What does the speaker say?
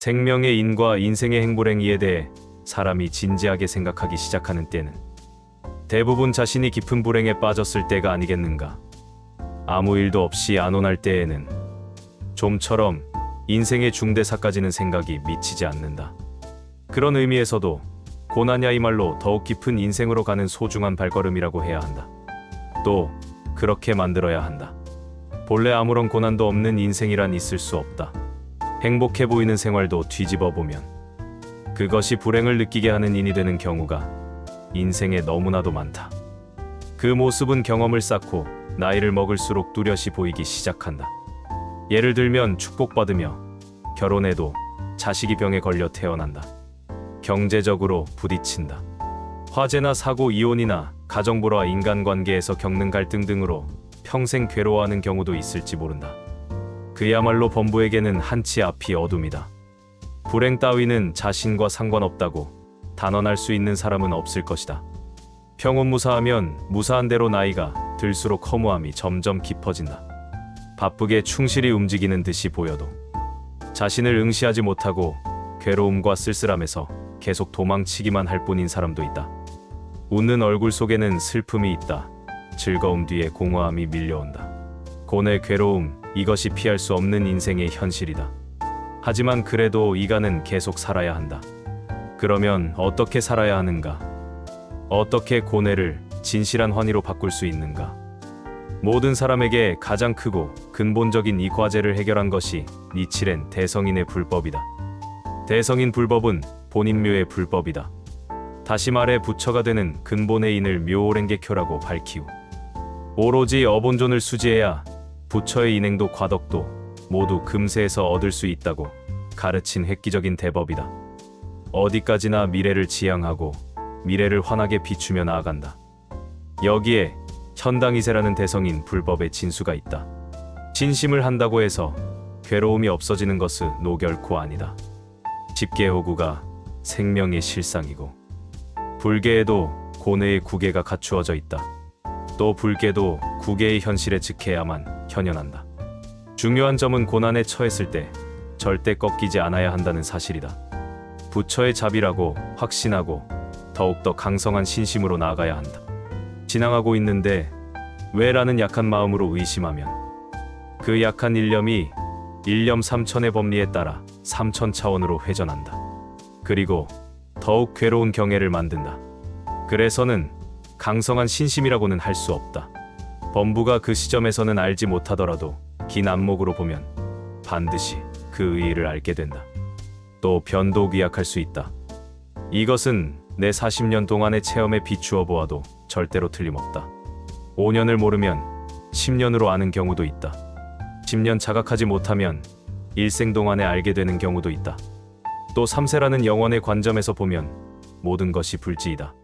생명의 인과 인생의 행보랭이에 대해 사람이 진지하게 생각하기 시작하는 때는 대부분 자신이 깊은 불행에 빠졌을 때가 아니겠는가. 아무 일도 없이 안온할 때에는 좀처럼 인생의 중대사까지는 생각이 미치지 않는다. 그런 의미에서도 고난야이말로 더욱 깊은 인생으로 가는 소중한 발걸음이라고 해야 한다. 또 그렇게 만들어야 한다. 본래 아무런 고난도 없는 인생이란 있을 수 없다. 행복해 보이는 생활도 뒤집어 보면 그것이 불행을 느끼게 하는 인이 되는 경우가 인생에 너무나도 많다. 그 모습은 경험을 쌓고 나이를 먹을수록 뚜렷이 보이기 시작한다. 예를 들면 축복받으며 결혼해도 자식이 병에 걸려 태어난다. 경제적으로 부딪힌다. 화재나 사고, 이혼이나 가정불화, 인간관계에서 겪는 갈등 등으로 평생 괴로워하는 경우도 있을지 모른다. 그야말로 범부에게는 한치 앞이 어둠이다. 불행 따위는 자신과 상관없다고 단언할 수 있는 사람은 없을 것이다. 평온무사하면 무사한 대로 나이가 들수록 허무함이 점점 깊어진다. 바쁘게 충실히 움직이는 듯이 보여도 자신을 응시하지 못하고 괴로움과 쓸쓸함에서 계속 도망치기만 할 뿐인 사람도 있다. 웃는 얼굴 속에는 슬픔이 있다. 즐거움 뒤에 공허함이 밀려온다. 고뇌, 괴로움, 이것이 피할 수 없는 인생의 현실이다. 하지만 그래도 이가는 계속 살아야 한다. 그러면 어떻게 살아야 하는가? 어떻게 고뇌를 진실한 환희로 바꿀 수 있는가? 모든 사람에게 가장 크고 근본적인 이 과제를 해결한 것이 니칠엔 대성인의 불법이다. 대성인 불법은 본인묘의 불법이다. 다시 말해 부처가 되는 근본의 인을 묘오랭개쿄라고 밝히우. 오로지 어본존을 수지해야 부처의 인행도 과덕도 모두 금세에서 얻을 수 있다고 가르친 획기적인 대법이다. 어디까지나 미래를 지향하고 미래를 환하게 비추며 나아간다. 여기에 현당이세라는 대성인 불법의 진수가 있다. 진심을 한다고 해서 괴로움이 없어지는 것은 노결코 아니다. 집계호구가 생명의 실상이고 불계에도 고뇌의 구계가 갖추어져 있다. 또 불계도 구계의 현실에 즉해야만 현현한다. 중요한 점은 고난에 처했을 때 절대 꺾이지 않아야 한다는 사실이다. 부처의 자비라고 확신하고 더욱더 강성한 신심으로 나아가야 한다. 지나가고 있는데 왜라는 약한 마음으로 의심하면 그 약한 일념이 일념 삼천의 법리에 따라 삼천 차원으로 회전한다. 그리고 더욱 괴로운 경애를 만든다. 그래서는 강성한 신심이라고는 할 수 없다. 범부가 그 시점에서는 알지 못하더라도 긴 안목으로 보면 반드시 그 의의를 알게 된다. 또 변도 귀약할 수 있다. 이것은 내 40년 동안의 체험에 비추어 보아도 절대로 틀림없다. 5년을 모르면 10년으로 아는 경우도 있다. 10년 자각하지 못하면 일생 동안에 알게 되는 경우도 있다. 또 3세라는 영원의 관점에서 보면 모든 것이 불지이다.